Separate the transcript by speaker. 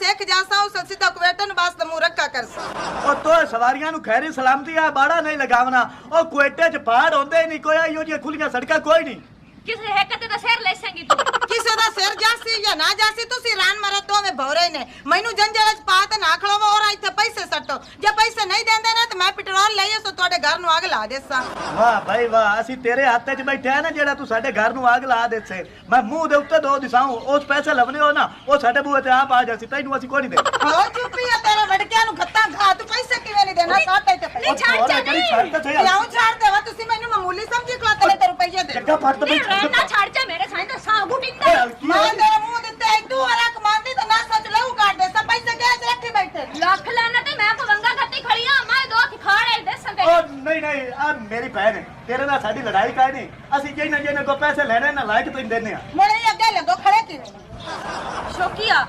Speaker 1: ਸਿੱਖ ਜਾਸਾਂ ਉਸ ਸਿੱਧਾ ਕੁਵੇਟਨ ਵਾਸਤੇ ਮੂੰਹ ਰੱਖਾ ਕਰਸਾ
Speaker 2: ਉਹ ਤੋ ਸਵਾਰੀਆਂ ਨੂੰ ਖੈਰੀ ਸਲਾਮਤੀ ਆ ਬਾੜਾ ਨਹੀਂ ਲਗਾਵਣਾ। ਉਹ ਕੁਏਟੇ 'ਚ ਪਹਾੜ ਹੁੰਦੇ ਨਹੀਂ ਕੋਈ ਇਹੋ ਜਿਹੀਆਂ ਖੁੱਲੀਆਂ ਸੜਕਾਂ ਕੋਈ ਨਹੀਂ।
Speaker 3: ਕਿਸੇ ਹੈ ਕਦੇ ਦਾ ਸਿਰ ਲੈ ਸੰਗੀ ਤੂੰ।
Speaker 1: ਕਿਸੇ ਦਾ ਸਿਰ ਜਾਸੀ ਜਾਂ ਨਾ ਜਾਸੀ ਤੁਸੀਂ ਰਾਨ ਮਰੇ ਦੋਵੇਂ ਭੌਰੇ ਨੇ। ਮੈਨੂੰ ਜੰਜਲ ਚ ਪਾ ਤੇ ਨਾ ਜੇ ਪੈਸੇ ਨਹੀਂ ਦਿੰਦੇ ਨਾ ਤੇ ਮੈਂ ਪੈਟਰੋਲ ਲਈਏ ਸੋ ਤੁਹਾਡੇ ਘਰ ਨੂੰ ਅੱਗ ਲਾ ਦੇਸਾਂ
Speaker 2: ਵਾਹ ਭਾਈ ਵਾਹ ਅਸੀਂ ਤੇਰੇ ਹੱਥ 'ਚ ਬੈਠੇ ਆ ਨਾ ਜਿਹੜਾ ਤੂੰ ਸਾਡੇ ਘਰ ਨੂੰ ਅੱਗ ਲਾ ਦਿੱਸੇ ਮੈਂ ਮੂੰਹ ਦੇ ਉੱਤੇ ਦੋ ਦਿਸਾਉ ਉਸ ਪੈਸੇ ਲੱਭਨੇ ਹੋ ਨਾ ਉਹ ਸਾਡੇ ਬੂਹੇ ਤੇ ਆਪ ਆ ਜਾਸੀ ਤੈਨੂੰ ਅਸੀਂ ਕੋਈ ਨਹੀਂ ਦੇ
Speaker 1: ਹੋ ਚੁੱਪੀ ਆ ਤੇਰੇ ਵੜਕਿਆਂ ਨੂੰ ਖੱਤਾ ਖਾ ਤੂੰ ਪੈਸੇ ਕਿਵੇਂ ਨਹੀਂ ਦੇਣਾ ਸਾਟੇ ਤੇ
Speaker 3: ਨਹੀਂ, ਛੱਡ ਜਾ, ਨਹੀਂ।
Speaker 2: ਛੱਡ ਤੇ ਸਹੀ
Speaker 1: ਕਿਉਂ ਛੱਡ ਦੇਵਾ ਤੁਸੀਂ ਮੈਨੂੰ ਮਾਮੂਲੀ ਸਮਝੀ ਤੇਰੇ ਤੇ ਰੁਪਈਏ ਦੇ
Speaker 2: ਜੱਗਾ ਫੜ ਤੇ
Speaker 3: ਨਹੀਂ
Speaker 2: ਬੈਠ
Speaker 3: ਰਹਿਣਾ ਛੱਡ ਜਾ ਮੇਰੇ ਸਾਈਂ ਦਾ ਸਾਹ ਗੁਟਿੰਦਾ
Speaker 2: ਓਏ, ਕੀ
Speaker 1: ਮਾਂ
Speaker 2: ਹੋਇਆ?
Speaker 1: ਤੇਰੇ ਮੂੰਹ ਦਿੱਤੇ ਇੱਕ ਦੂ ਵਾਲਾ ਕਮਾਂਦੀ ਤਾਂ ਨਾ ਸੱਚ ਲਹੂ ਕੱਢ ਦੇ ਸਭ ਪੈਸੇ ਗੈਸ ਰੱਖੀ ਬੈਠੇ
Speaker 3: ਲੱਖ ਲੈਣਾ ਤੇ ਮੈਂ ਪਵੰਗਾ ਘੱਟੀ ਖੜੀ ਆ ਮੈਂ ਦੋ ਅੱਖ ਖਾੜੇ ਦੇ ਸੰਗੇ
Speaker 2: ਉਹ ਨਹੀਂ ਨਹੀਂ ਆ ਮੇਰੀ ਭੈਣ ਹੈ। ਤੇਰੇ ਨਾਲ ਸਾਡੀ ਲੜਾਈ ਕਾਇ ਨਹੀਂ ਅਸੀਂ ਜਿਹਨਾਂ ਜਿਹਨਾਂ ਕੋ ਪੈਸੇ ਲੈਣੇ ਨਾ ਲਾਇਕ ਤੈਨੂੰ ਦਿੰਨੇ ਆ
Speaker 1: ਮੜੇ ਅੱਗੇ ਲੱਗੋ, ਖੜੇ ਕਿਵੇਂ?
Speaker 3: ਸ਼ੋਕੀਆ